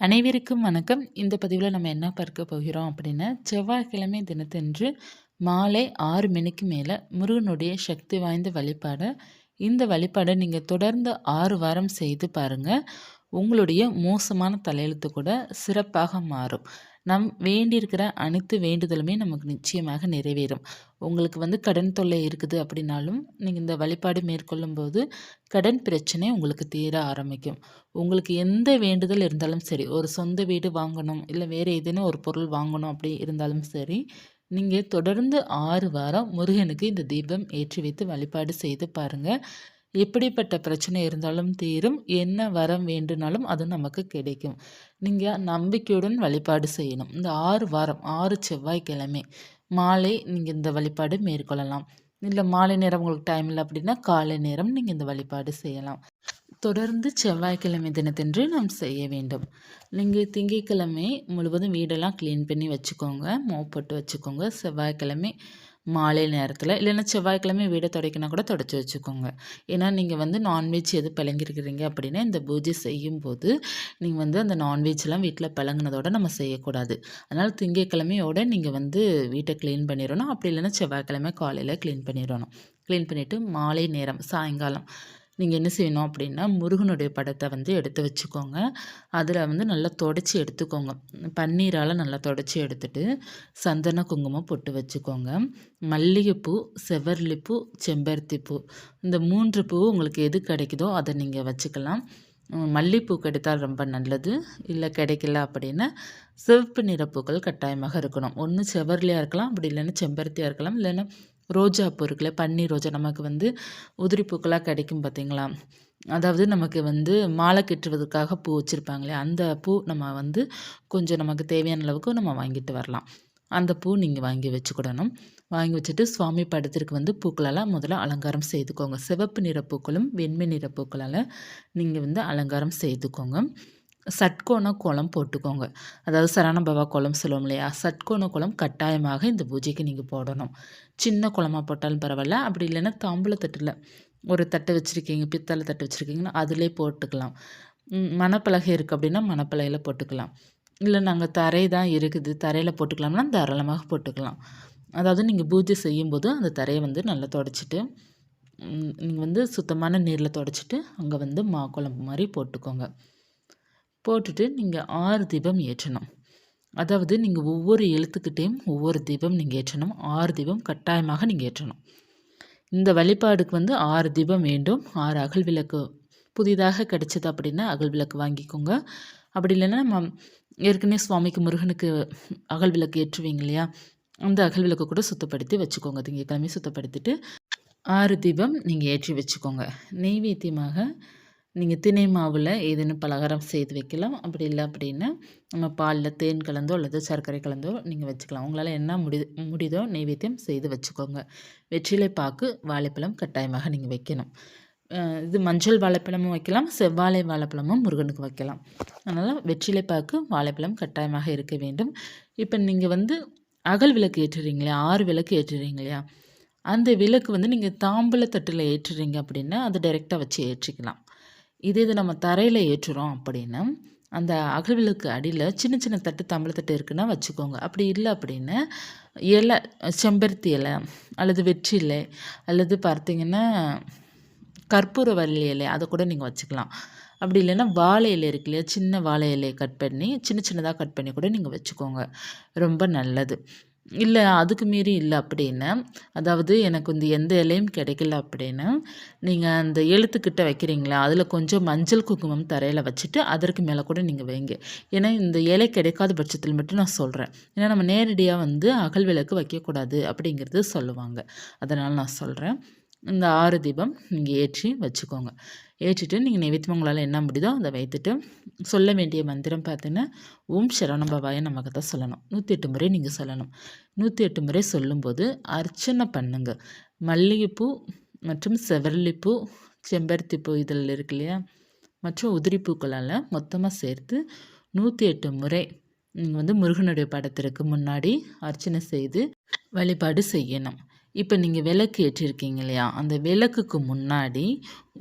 அனைவருக்கும் வணக்கம். இந்த பதிவில் நம்ம என்ன பார்க்க போகிறோம் அப்படின்னா செவ்வாய்க்கிழமை தினத்தன்று மாலை ஆறு மணிக்கு மேலே முருகனுடைய சக்தி வாய்ந்த வழிபாடை. இந்த வழிபாடை நீங்கள் தொடர்ந்து ஆறு வாரம் செய்து பாருங்கள் உங்களுடைய மோசமான தலையெழுத்து கூட சிறப்பாக மாறும். நம் வேண்டியிருக்கிற அனைத்து வேண்டுதலுமே நமக்கு நிச்சயமாக நிறைவேறும். உங்களுக்கு வந்து கடன் தொல்லை இருக்குது அப்படின்னாலும் நீங்கள் இந்த வழிபாடு மேற்கொள்ளும் போது கடன் பிரச்சனை உங்களுக்கு தீர ஆரம்பிக்கும். உங்களுக்கு எந்த வேண்டுதல் இருந்தாலும் சரி ஒரு சொந்த வீடு வாங்கணும் இல்லை வேறு ஏதேனும் ஒரு பொருள் வாங்கணும் அப்படி இருந்தாலும் சரி நீங்கள் தொடர்ந்து ஆறு வாரம் முருகனுக்கு இந்த தீபம் ஏற்றி வைத்து வழிபாடு செய்து பாருங்கள் எப்படிப்பட்ட பிரச்சனை இருந்தாலும் தீரும். என்ன வரம் வேண்டுனாலும் அது நமக்கு கிடைக்கும். நீங்கள் நம்பிக்கையுடன் வழிபாடு செய்யணும். இந்த ஆறு வாரம் ஆறு செவ்வாய்க்கிழமை மாலை நீங்கள் இந்த வழிபாடு மேற்கொள்ளலாம். இல்லை மாலை நேரம் உங்களுக்கு டைம் இல்லை அப்படின்னா காலை நேரம் நீங்கள் இந்த வழிபாடு செய்யலாம். தொடர்ந்து செவ்வாய்க்கிழமை தினத்தன்று நாம் செய்ய வேண்டும். நீங்கள் திங்கட்கிழமை முழுவதும் வீடெல்லாம் க்ளீன் பண்ணி வச்சுக்கோங்க. மோப்பட்டு வச்சுக்கோங்க. செவ்வாய்க்கிழமை மாலை நேரத்தில் இல்லைன்னா செவ்வாய்க்கிழமை வீடை துடைக்கினா கூட தொடச்சி வச்சுக்கோங்க. ஏன்னா நீங்கள் வந்து நான்வெஜ் எது பழங்கிருக்கிறீங்க அப்படின்னா இந்த பூஜை செய்யும்போது நீங்கள் வந்து அந்த நான்வெஜ்லாம் வீட்டில் பழங்கினதோட நம்ம செய்யக்கூடாது. அதனால் திங்கக்கிழமையோட நீங்கள் வந்து வீட்டை க்ளீன் பண்ணிடணும். அப்படி இல்லைன்னா செவ்வாய்க்கிழமை காலையில் க்ளீன் பண்ணிடணும். க்ளீன் பண்ணிவிட்டு மாலை நேரம் சாயங்காலம் நீங்கள் என்ன செய்யணும் அப்படின்னா முருகனுடைய படத்தை வந்து எடுத்து வச்சுக்கோங்க. அதில் வந்து நல்லா தொடச்சி எடுத்துக்கோங்க. பன்னீரால் நல்லா தொடச்சி எடுத்துட்டு சந்தன குங்குமம் போட்டு வச்சுக்கோங்க. மல்லிகைப்பூ செவ்வரளிப்பூ செம்பருத்தி பூ இந்த மூன்று பூ உங்களுக்கு எது கிடைக்குதோ அதை நீங்கள் வச்சுக்கலாம். மல்லிகைப்பூ கிடைத்தால் ரொம்ப நல்லது. இல்லை கிடைக்கல அப்படின்னா சிவப்பு நிறப்பூக்கள் கட்டாயமாக இருக்கணும். ஒன்று செவர்லியாக இருக்கலாம் அப்படி இல்லைன்னா செம்பருத்தியாக இருக்கலாம். இல்லைன்னா ரோஜா பூ இருக்குல்ல பன்னீர் ரோஜா நமக்கு வந்து உதிரி பூக்களாக கிடைக்கும் பார்த்தீங்களா? அதாவது நமக்கு வந்து மாலை கட்டுவதற்காக பூ வச்சுருப்பாங்களே அந்த பூ நம்ம வந்து கொஞ்சம் நமக்கு தேவையான அளவுக்கு நம்ம வாங்கிட்டு வரலாம். அந்த பூ நீங்கள் வாங்கி வச்சுக்கிடணும். வாங்கி வச்சுட்டு சுவாமி படத்திற்கு வந்து பூக்களால் முதல்ல அலங்காரம் செய்துக்கோங்க. சிவப்பு நிற பூக்களும் வெண்மை நிற பூக்களால் நீங்கள் வந்து அலங்காரம் செய்துக்கோங்க. சட்கோண கோலம் போட்டுக்கோங்க. அதாவது சரணபவா கோலம் சொல்லுவோம் இல்லையா? சட்கோண கோலம் கட்டாயமாக இந்த பூஜைக்கு நீங்கள் போடணும். சின்ன குளமாக போட்டாலும் பரவாயில்ல. அப்படி இல்லைன்னா தாம்பூல தட்டில் ஒரு தட்டு வச்சுருக்கீங்க பித்தளை தட்டு வச்சுருக்கீங்கன்னா அதிலே போட்டுக்கலாம். மணப்பலகை இருக்குது அப்படின்னா மணப்பலகையில் போட்டுக்கலாம். இல்லை நாங்கள் தரை தான் இருக்குது தரையில் போட்டுக்கலாம்னா தாராளமாக போட்டுக்கலாம். அதாவது நீங்கள் பூஜை செய்யும்போது அந்த தரையை வந்து நல்லா தொடச்சிட்டு நீங்கள் வந்து சுத்தமான நீரில் தொடச்சிட்டு அங்கே வந்து மா குழம்பு மாதிரி போட்டுக்கோங்க. போட்டுட்டு நீங்கள் ஆறு தீபம் ஏற்றணும். அதாவது நீங்கள் ஒவ்வொரு எழுத்துக்கிட்டேயும் ஒவ்வொரு தீபம் நீங்கள் ஏற்றணும். ஆறு தீபம் கட்டாயமாக நீங்கள் ஏற்றணும். இந்த வழிபாடுக்கு வந்து ஆறு தீபம் வேண்டும். ஆறு அகல் விளக்கு புதிதாக கிடைச்சது அப்படின்னா அகல் விளக்கு வாங்கிக்கோங்க. அப்படி இல்லைன்னா நம்ம ஏற்கனவே சுவாமிக்கு முருகனுக்கு அகல் விளக்கு ஏற்றுவீங்க இல்லையா? அந்த அகல் விளக்கு கூட சுத்தப்படுத்தி வச்சுக்கோங்க. திங்கக்கிழமை சுத்தப்படுத்திட்டு ஆறு தீபம் நீங்கள் ஏற்றி வச்சுக்கோங்க. நெய்வேத்தியமாக நீங்கள் திணை மாவில் ஏதேனும் பலகாரம் செய்து வைக்கலாம். அப்படி இல்லை அப்படின்னா நம்ம பாலில் தேன் கலந்தோ அல்லது சர்க்கரை கலந்தோ நீங்கள் வச்சுக்கலாம். உங்களால் என்ன முடி முடிதோ நைவேத்தியம் செய்து வச்சுக்கோங்க. வெற்றிலை பாக்கு வாழைப்பழம் கட்டாயமாக நீங்கள் வைக்கணும். இது மஞ்சள் வாழைப்பழமும் வைக்கலாம். செவ்வாழை வாழைப்பழமும் முருகனுக்கு வைக்கலாம். அதனால் வெற்றிலை பாக்கு வாழைப்பழம் கட்டாயமாக இருக்க வேண்டும். இப்போ நீங்கள் வந்து அகல் விளக்கு ஏற்றுறீங்களா ஆறு விளக்கு ஏற்றுறீங்க இல்லையா? அந்த விளக்கு வந்து நீங்கள் தாம்பூல ஏற்றுறீங்க அப்படின்னா அதை டைரெக்டாக வச்சு ஏற்றிக்கலாம். இதே இது நம்ம தரையில் ஏற்றுறோம் அப்படின்னா அந்த அகல்விளக்கு அடியில் சின்ன சின்ன தட்டு தம்பளத்தட்டு இருக்குன்னா வச்சுக்கோங்க. அப்படி இல்லை அப்படின்னா இலை செம்பருத்தி இலை அல்லது வெற்றிலை அல்லது பார்த்திங்கன்னா கற்பூர வள்ளி இலை அதை கூட நீங்கள் வச்சுக்கலாம். அப்படி இல்லைன்னா வாழை இலை இருக்கு இல்லையா சின்ன வாழை இலையை கட் பண்ணி சின்ன சின்னதாக கட் பண்ணி கூட நீங்கள் வச்சுக்கோங்க. ரொம்ப நல்லது. இல்லை அதுக்கு மீறி இல்லை அப்படின்னா அதாவது எனக்கு வந்து எந்த இலையும் கிடைக்கல அப்படின்னா நீங்கள் அந்த எழுத்துக்கிட்ட வைக்கிறீங்களா? அதில் கொஞ்சம் மஞ்சள் குங்குமம் தரையில் வச்சுட்டு அதற்கு மேலே கூட நீங்கள் வைங்க. ஏன்னா இந்த இலை கிடைக்காத பட்சத்தில் மட்டும் நான் சொல்கிறேன் ஏன்னா நம்ம நேரடியாக வந்து அகல் விளக்கு வைக்கக்கூடாது அப்படிங்கிறது சொல்லுவாங்க. அதனால் நான் சொல்கிறேன் இந்த ஆறு தீபம் நீங்கள் ஏற்றி வச்சுக்கோங்க. ஏற்றிட்டு நீங்கள் நைவேத்தியம் உங்களால் என்ன முடியுதோ அதை வைத்துட்டு சொல்ல வேண்டிய மந்திரம் பார்த்தீங்கன்னா ஓம் சரணபவாய நமக்கு தான் சொல்லணும். நூற்றி எட்டு முறை நீங்கள் சொல்லணும். நூற்றி எட்டு முறை சொல்லும்போது அர்ச்சனை பண்ணுங்க. மல்லிகைப்பூ மற்றும் செவரளிப்பூ செம்பருத்தி பூ இதில் இருக்கு இல்லையா? மற்றும் உதிரிப்பூக்களால் மொத்தமாக சேர்த்து நூற்றி எட்டு முறை நீங்கள் வந்து முருகனுடைய படத்திற்கு முன்னாடி அர்ச்சனை செய்து வழிபாடு செய்யணும். இப்போ நீங்கள் விளக்கு ஏற்றிருக்கீங்க இல்லையா? அந்த விளக்குக்கு முன்னாடி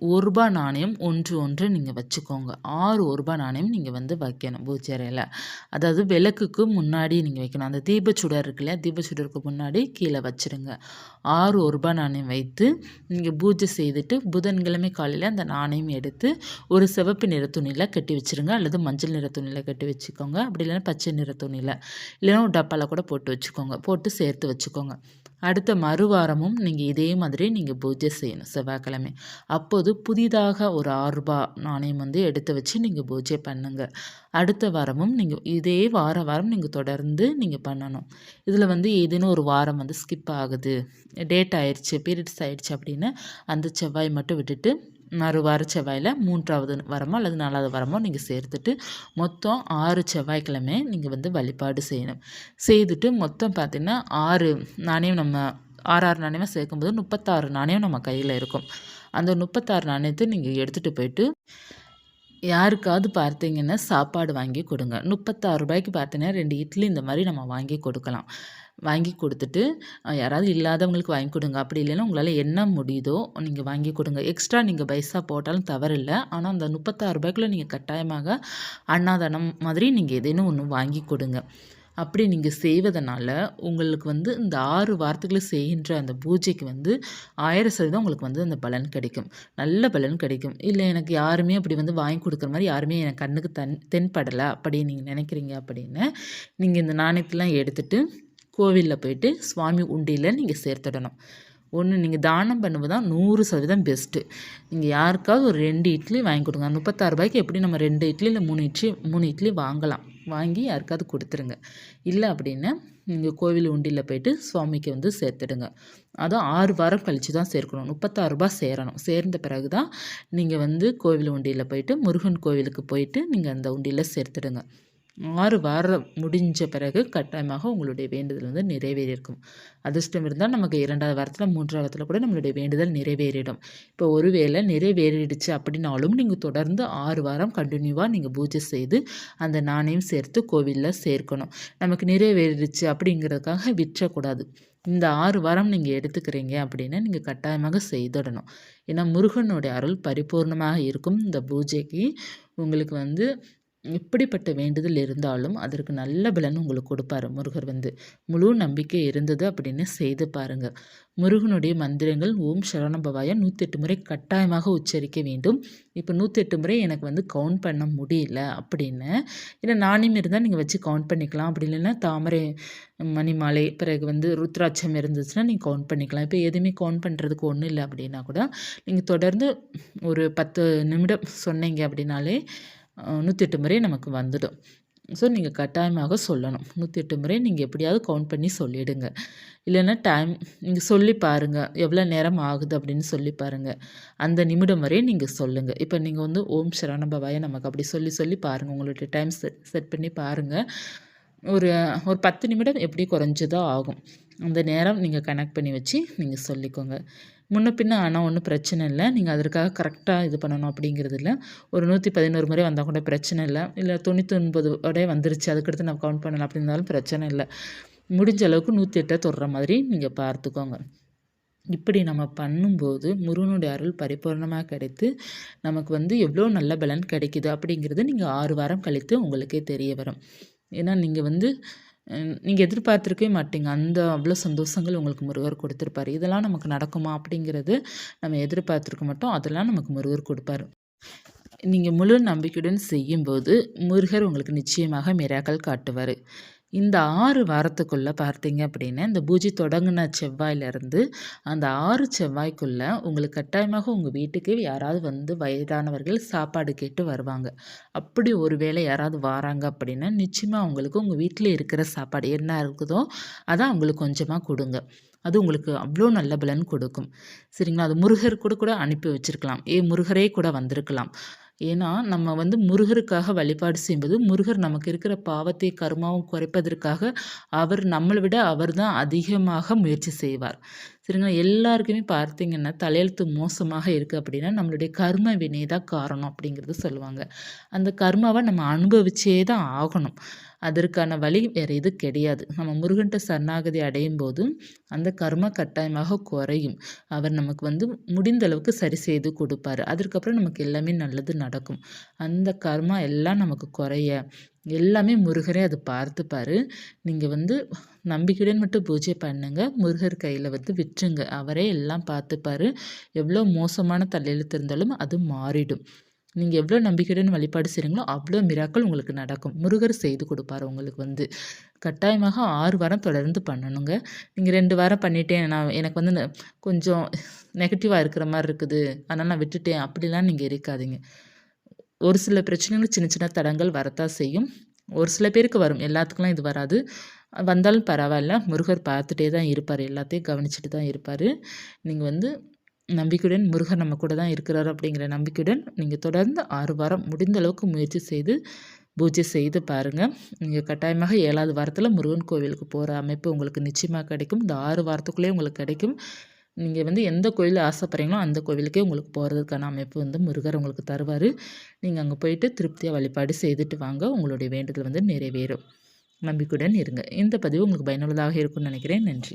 ஒரு ரூபா நாணயம் ஒன்று ஒன்று நீங்கள் வச்சுக்கோங்க. ஆறு ஒரு ரூபா நாணயம் நீங்கள் வந்து வைக்கணும் பூஜை அறையில் அதாவது விளக்குக்கு முன்னாடி நீங்கள் வைக்கணும். அந்த தீபச்சுடர் இருக்கு இல்லையா தீபச்சுடருக்கு முன்னாடி கீழே வச்சுருங்க. ஆறு ஒரு ரூபா நாணயம் வைத்து நீங்கள் பூஜை செய்துட்டு புதன்கிழமை காலையில் அந்த நாணயம் எடுத்து ஒரு சிவப்பு நிற துணியில் கட்டி வச்சுருங்க. அல்லது மஞ்சள் நிற துணியில் கட்டி வச்சுக்கோங்க. அப்படி இல்லைன்னா பச்சை நிற துணியில். இல்லைன்னா ஒரு டப்பாவில் கூட போட்டு வச்சுக்கோங்க. போட்டு சேர்த்து வச்சுக்கோங்க. அடுத்த மறுவாரமும் நீங்கள் இதே மாதிரி நீங்கள் பூஜை செய்யணும். செவ்வாய்க்கிழமை. அப்போது புதிதாக ஒரு ஆறுரூபா நாணயம் வந்து எடுத்து வச்சு நீங்கள் பூஜை பண்ணுங்கள் அடுத்த வாரமும் நீங்கள் இதே வார வாரம் நீங்கள் தொடர்ந்து நீங்கள் பண்ணணும். இதில் வந்து ஏதேனும் ஒரு வாரம் வந்து ஸ்கிப் ஆகுது. டேட் ஆயிடுச்சு பீரியட்ஸ் ஆயிடுச்சு அப்படின்னு அந்த செவ்வாய் மட்டும் விட்டுட்டு மறு வார செவ்வாயில் மூன்றாவது வரமோ அல்லது நாலாவது வாரமோ நீங்கள் சேர்த்துட்டு மொத்தம் ஆறு செவ்வாய்க்கிழமை நீங்கள் வந்து வழிபாடு செய்யணும். செய்துட்டு மொத்தம் பார்த்திங்கன்னா ஆறு நாணயம் நம்ம ஆறு ஆறு நாணயமாக சேர்க்கும்போது முப்பத்தாறு நாணயம் நம்ம கையில் இருக்கும். அந்த முப்பத்தாறு நாணயத்தை நீங்கள் எடுத்துகிட்டு போயிட்டு யாருக்காவது பார்த்தீங்கன்னா சாப்பாடு வாங்கி கொடுங்க. முப்பத்தாறு ரூபாய்க்கு பார்த்தீங்கன்னா ரெண்டு இட்லி இந்த மாதிரி நம்ம வாங்கி கொடுக்கலாம். வாங்கி கொடுத்துட்டு யாராவது இல்லாதவங்களுக்கு வாங்கி கொடுங்க. அப்படி இல்லைன்னா உங்களால் என்ன முடியுதோ நீங்கள் வாங்கி கொடுங்க. எக்ஸ்ட்ரா நீங்கள் பைசா போட்டாலும் தவறில்லை. ஆனால் அந்த முப்பத்தாறு ரூபாய்க்குள்ளே நீங்கள் கட்டாயமாக அண்ணாதானம் மாதிரி நீங்கள் எதேனும் ஒன்று வாங்கி கொடுங்க. அப்படி நீங்கள் செய்வதனால உங்களுக்கு வந்து இந்த ஆறு வாரத்துக்குள்ள செய்கின்ற அந்த பூஜைக்கு வந்து ஆயிரம் சதவீதம் உங்களுக்கு வந்து அந்த பலன் கிடைக்கும். நல்ல பலன் கிடைக்கும். இல்லை எனக்கு யாருமே அப்படி வந்து வாங்கி கொடுக்குற மாதிரி யாருமே எனக்கு கண்ணுக்கு தன் தென்படலை அப்படி நீங்கள் நினைக்கிறீங்க அப்படின்னு நீங்கள் இந்த நாணயத்தெலாம் எடுத்துகிட்டு கோவிலில் போயிட்டு சுவாமி உண்டியில் நீங்கள் சேர்த்துடணும். ஒன்று நீங்கள் தானம் பண்ணுவது தான் நூறு சதவீதம் பெஸ்ட்டு நீங்கள் யாருக்காவது ஒரு ரெண்டு இட்லி வாங்கி கொடுங்க. முப்பத்தாறு ரூபாய்க்கு எப்படி நம்ம ரெண்டு இட்லி இல்லை மூணு இட்லி மூணு இட்லி வாங்கலாம். வாங்கி யாருக்காவது கொடுத்துருங்க. இல்லை அப்படின்னா நீங்கள் கோவில் உண்டியில் போயிட்டு சுவாமிக்கு வந்து சேர்த்துடுங்க. அதுவும் ஆறு வாரம் கழித்து தான் சேர்க்கணும். முப்பத்தாறு ரூபாய் சேரணும். சேர்ந்த பிறகு தான் நீங்கள் வந்து கோவில் உண்டியில் போயிட்டு முருகன் கோவிலுக்கு போயிட்டு நீங்கள் அந்த உண்டியில் சேர்த்துடுங்க. ஆறு வாரம் முடிஞ்ச பிறகு கட்டாயமாக உங்களுடைய வேண்டுதல் வந்து நிறைவேறியிருக்கும். அதிர்ஷ்டம் இருந்தால் நமக்கு இரண்டாவது வாரத்தில் மூன்றாவது வாரத்தில் கூட நம்மளுடைய வேண்டுதல் நிறைவேறிடும். இப்போ ஒருவேளை நிறைவேறிடுச்சு அப்படின்னாலும் நீங்கள் தொடர்ந்து ஆறு வாரம் கண்டினியூவாக நீங்கள் பூஜை செய்து அந்த நாணயம் சேர்த்து கோவிலில் சேர்க்கணும். நமக்கு நிறைவேறிடுச்சு அப்படிங்கிறதுக்காக விற்றக்கூடாது. இந்த ஆறு வாரம் நீங்கள் எடுத்துக்கிறீங்க அப்படின்னா நீங்கள் கட்டாயமாக செய்திடணும். ஏன்னா முருகனுடைய அருள் பரிபூர்ணமாக இருக்கும். இந்த பூஜைக்கு உங்களுக்கு வந்து எப்படிப்பட்ட வேண்டுதல் இருந்தாலும் அதற்கு நல்ல பலன் உங்களுக்கு கொடுப்பாரு முருகர் வந்து. முழு நம்பிக்கை இருந்தது அப்படின்னு செய்து பாருங்கள் முருகனுடைய மந்திரங்கள் ஓம் சரணபவாய நூற்றெட்டு முறை கட்டாயமாக உச்சரிக்க வேண்டும். இப்போ நூற்றெட்டு முறை எனக்கு வந்து கவுண்ட் பண்ண முடியல அப்படின்னு. இல்லை நாணயம் இருந்தால் நீங்கள் வச்சு கவுண்ட் பண்ணிக்கலாம். அப்படி இல்லைன்னா தாமரை மணிமாலை பிறகு வந்து ருத்ராட்சம் இருந்துச்சுன்னா நீங்கள் கவுண்ட் பண்ணிக்கலாம். இப்போ எதுவுமே கவுண்ட் பண்ணுறதுக்கு ஒன்றும் இல்லை அப்படின்னா கூட நீங்கள் தொடர்ந்து ஒரு பத்து நிமிடம் சொன்னீங்க அப்படின்னாலே நூற்றி எட்டு முறை நமக்கு வந்துடும். ஸோ நீங்கள் கட்டாயமாக சொல்லணும். நூற்றி எட்டு முறை நீங்கள் எப்படியாவது கவுண்ட் பண்ணி சொல்லிவிடுங்க இல்லைன்னா டைம் நீங்கள் சொல்லி பாருங்கள் எவ்வளோ நேரம் ஆகுது அப்படின்னு சொல்லி பாருங்கள் அந்த நிமிடம் வரையே நீங்கள் சொல்லுங்கள் இப்போ நீங்கள் வந்து ஓம் சரணபவாய நமக்கு அப்படி சொல்லி சொல்லி பாருங்கள் உங்களுடைய டைம் செட் செட் பண்ணி பாருங்கள் ஒரு ஒரு பத்து நிமிடம் எப்படி குறைஞ்சதோ ஆகும். அந்த நேரம் நீங்கள் கனெக்ட் பண்ணி வச்சு நீங்கள் சொல்லிக்கோங்க. முன்ன பின்ன ஆனால் ஒன்றும் பிரச்சனை இல்லை. நீங்கள் அதற்காக கரெக்டாக இது பண்ணணும் அப்படிங்கிறது இல்லை. ஒரு நூற்றி பதினோரு முறை வந்தால் கூட பிரச்சனை இல்லை. இல்லை தொண்ணூற்றி ஒன்பது வரையே வந்துருச்சு. அதுக்கடுத்து நான் கவுண்ட் பண்ணலாம் அப்படின்னாலும் பிரச்சனை இல்லை. முடிஞ்ச அளவுக்கு நூற்றி எட்டை தொடுற மாதிரி நீங்கள் பார்த்துக்கோங்க. இப்படி நம்ம பண்ணும்போது முருகனுடைய அருள் பரிபூர்ணமாக கிடைத்து நமக்கு வந்து எவ்வளோ நல்ல பலன் கிடைக்குது அப்படிங்கிறது நீங்கள் ஆறு வாரம் கழித்து உங்களுக்கே தெரிய வரும். ஏன்னா நீங்கள் வந்து நீங்கள் எதிர்பார்த்துருக்கவே மாட்டீங்க. அந்த அவ்வளோ சந்தோஷங்கள் உங்களுக்கு முருகர் கொடுத்துருப்பாரு. இதெல்லாம் நமக்கு நடக்குமா அப்படிங்கிறது நம்ம எதிர்பார்த்துருக்க மாட்டோம். அதெல்லாம் நமக்கு முருகர் கொடுப்பாரு. நீங்கள் முழு நம்பிக்கையுடன் செய்யும்போது முருகர் உங்களுக்கு நிச்சயமாக மிராக்கள் காட்டுவார். இந்த ஆறு வாரத்துக்குள்ளே பார்த்தீங்க அப்படின்னா இந்த பூஜை தொடங்கின செவ்வாயிலேருந்து அந்த ஆறு செவ்வாய்க்குள்ளே உங்களுக்கு கட்டாயமாக உங்கள் வீட்டுக்கு யாராவது வந்து வயதானவர்கள் சாப்பாடு கேட்டு வருவாங்க. அப்படி ஒரு வேளை யாராவது வராங்க அப்படின்னா நிச்சயமாக அவங்களுக்கு உங்கள் வீட்டில் இருக்கிற சாப்பாடு என்ன இருக்குதோ அதை அவங்களுக்கு கொஞ்சமாக கொடுங்க. அது உங்களுக்கு அவ்வளோ நல்ல பலன் கொடுக்கும். சரிங்களா? அது முருகர் கூட கூட அனுப்பி வச்சுருக்கலாம். ஏ முருகரே கூட வந்திருக்கலாம். ஏன்னா நம்ம வந்து முருகருக்காக வழிபாடு செய்யும்போது முருகர் நமக்கு இருக்கிற பாவத்தை கருமாவும் குறைப்பதற்காக அவர் நம்மளை விட அவர் தான் அதிகமாக முயற்சி செய்வார். சரிங்களா எல்லாருக்குமே பார்த்தீங்கன்னா தலையெழுத்து மோசமாக இருக்குது அப்படின்னா நம்மளுடைய கர்ம வினை தான் காரணம் அப்படிங்கிறது சொல்லுவாங்க. அந்த கர்மாவை நம்ம அனுபவிச்சே தான் ஆகணும். அதற்கான வழி வேறு எது கிடையாது. நம்ம முருகன்ட்ட சரணாகதி அடையும் போதும் அந்த கர்ம கட்டாயமாக குறையும். அவர் நமக்கு வந்து முடிந்த அளவுக்கு சரி செய்து கொடுப்பாரு. அதற்கப்புறம் நமக்கு எல்லாமே நல்லது நடக்கும். அந்த கர்மா எல்லாம் நமக்கு குறைய எல்லாமே முருகரே அது பார்த்துப்பாரு நீங்கள் வந்து நம்பிக்கையுடன் மட்டும் பூஜை பண்ணுங்க. முருகர் கையில் வந்து விட்டுருங்க. அவரே எல்லாம் பார்த்துப்பாரு எவ்வளோ மோசமான தலையெழுத்து இருந்தாலும் அது மாறிடும். நீங்கள் எவ்வளோ நம்பிக்கையுடன் வழிபாடு செய்கிறீங்களோ அவ்வளோ மிராக்கள் உங்களுக்கு நடக்கும். முருகர் செய்து கொடுப்பார் உங்களுக்கு வந்து. கட்டாயமாக ஆறு வாரம் தொடர்ந்து பண்ணணுங்க. நீங்கள் ரெண்டு வாரம் பண்ணிட்டேன். நான் எனக்கு வந்து கொஞ்சம் நெகட்டிவாக இருக்கிற மாதிரி இருக்குது. அதனால் நான் விட்டுட்டேன். அப்படிலாம் நீங்கள் இருக்காதீங்க. ஒரு சில பிரச்சனைகள் சின்ன சின்ன தடங்கள் வரத்தான் செய்யும். ஒரு சில பேருக்கு வரும். எல்லாத்துக்கெலாம் இது வராது. வந்தாலும் பரவாயில்ல. முருகர் பார்த்துட்டே தான் இருப்பார். எல்லாத்தையும் கவனிச்சுட்டு தான் இருப்பார். நீங்கள் வந்து நம்பிக்கையுடன் முருகன் நம்ம கூட தான் இருக்கிறார் அப்படிங்கிற நம்பிக்கையுடன் நீங்கள் தொடர்ந்து ஆறு வாரம் முடிந்த அளவுக்கு முயற்சி செய்து பூஜை செய்து பாருங்கள் நீங்கள் கட்டாயமாக ஏழாவது வாரத்தில் முருகன் கோவிலுக்கு போகிற அமைப்பு உங்களுக்கு நிச்சயமாக கிடைக்கும். இந்த ஆறு வாரத்துக்குள்ளேயே உங்களுக்கு கிடைக்கும். நீங்கள் வந்து எந்த கோயில் ஆசைப்பட்றீங்களோ அந்த கோவிலுக்கே உங்களுக்கு போகிறதுக்கான அமைப்பு வந்து முருகர் உங்களுக்கு தருவார். நீங்கள் அங்கே போயிட்டு திருப்தியாக வழிபாடு செய்துட்டு வாங்க. உங்களுடைய வேண்டுதல் வந்து நிறைவேறும். நம்பிக்கையுடன் இருங்க. இந்த பதிவு உங்களுக்கு பயனுள்ளதாக இருக்கும்னு நினைக்கிறேன். நன்றி.